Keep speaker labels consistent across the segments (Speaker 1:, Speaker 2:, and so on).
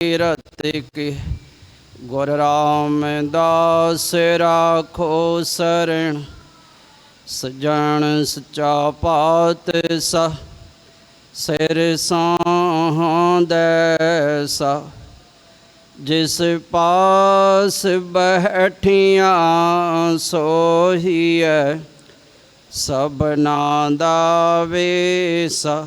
Speaker 1: ਕੀਰਤ ਕੇ ਗੁਰ ਰਾਮਦਾਸ ਰਾਖੋ ਸਰਣ ਸਜਣ ਸਚਾ ਪਾਤ ਸਾ, ਸਿਰ ਸਾਹੰਦੈਸਾ ਜਿਸ ਪਾਸ ਬੈਠੀਆਂ ਸੋਹੀਐ, ਸਭਨਾ ਦਾ ਵੇਸਾ।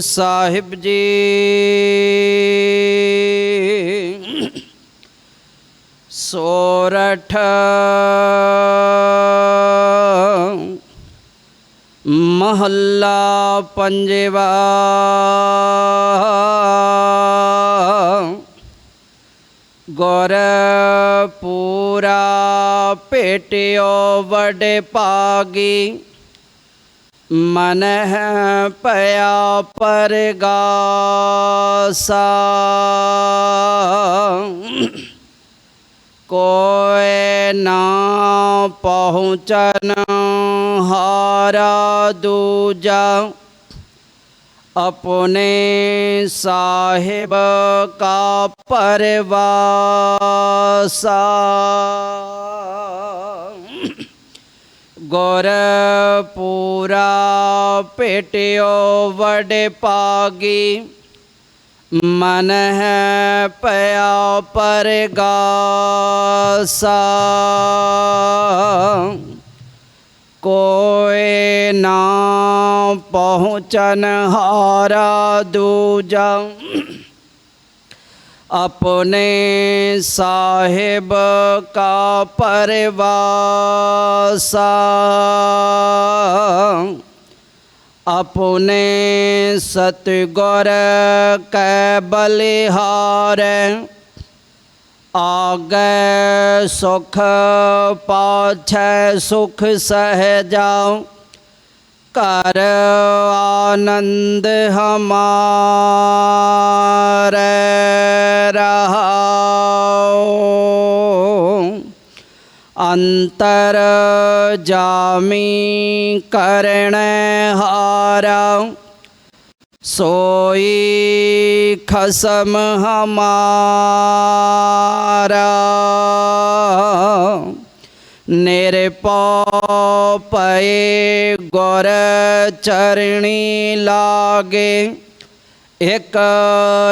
Speaker 1: ਸਾਹਿਬ ਜੀ ਸੋਰਠ ਮਹੱਲਾ ਪੰਜਵਾ ਗੁਰ ਪੂਰਾ ਭੇਟਿਓ ਵਡੇ मन पया पर गासा ना पहुँचन हारा दूजा। अपने साहेब का परवासा। ਗੁਰ ਪੂਰਾ ਭੇਟਿਓ ਵਡ ਪਾਗੀ। ਮਨ ਹੈ ਪਿਆ ਪਰਗਾਸਾ। ਕੋਏ ਨਾ ਪਹੁੰਚਨ ਹਾਰਾ ਦੂਜਾ। अपने साहेब का परवासा। अपने सतगुर कै बलिहार आगे सुख पाछ सुख सहजाओ ਘਰ ਆਨੰਦ ਹਮਾਰੇ ਰਹਾਉ। ਅੰਤਰ ਜਾਮੀ ਕਰਣ ਹਾਰਾ ਸੋਈ ਖਸਮ ਹਮਾਰਾ। निरपौ गौर चरणी लागे। एक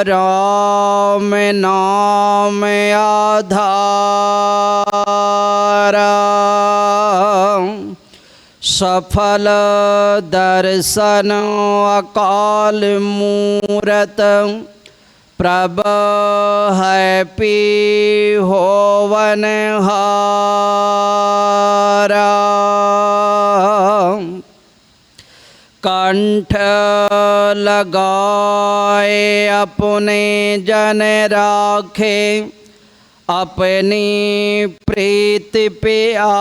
Speaker 1: राम नाम आधारा। सफल दर्शन अकाल मूरत। प्रभ है पी होवन हा कंठ लगाए अपने जन राखे, अपनी प्रीत प्यारा।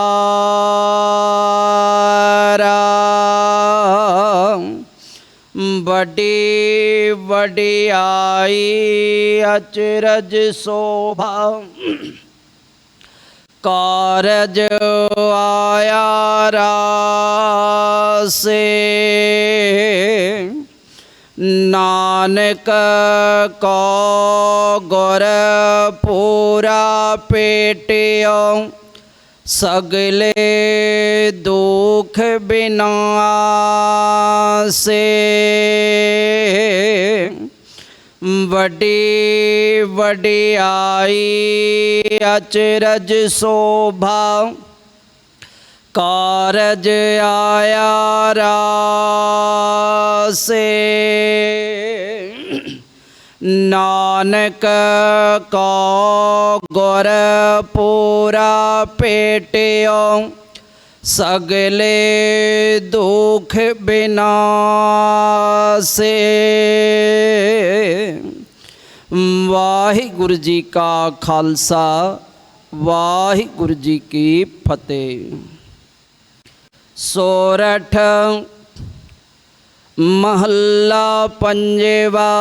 Speaker 1: बड़ी बड़ी आई अचरज शोभा। कारज आया से नानक को गुर पूरा पेटियों, सगले दुख बिना से। बड़ी बड़ी आई अचरज शोभा, कारज आया रा से नानक को गुर पूरा पेटियो, सगले दुख बिना से वाहिगुरु जी का खालसा, वाहिगुरु जी की फतेह। सोरठ, महल्ला पंजेवा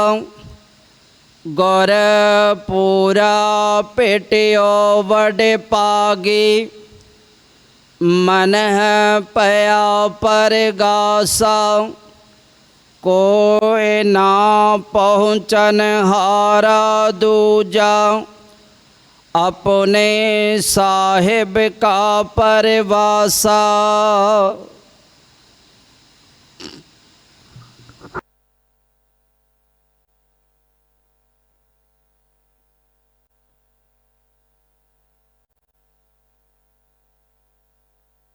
Speaker 1: ਪੰਜਵਾ ਗੁਰਪੂਰਾ ਭੇਟਿਓ ਵਡੇ ਪਾਗੀ ਮਨ ਪਿਆ ਪਰਗਾਸਾ, ਕੋਇ ਨਾ ਪਹੁੰਚਨ ਹਾਰਾ ਦੂਜਾ, ਆਪਣੇ ਸਾਹਿਬ ਕਾ ਪਰਵਾਸਾ।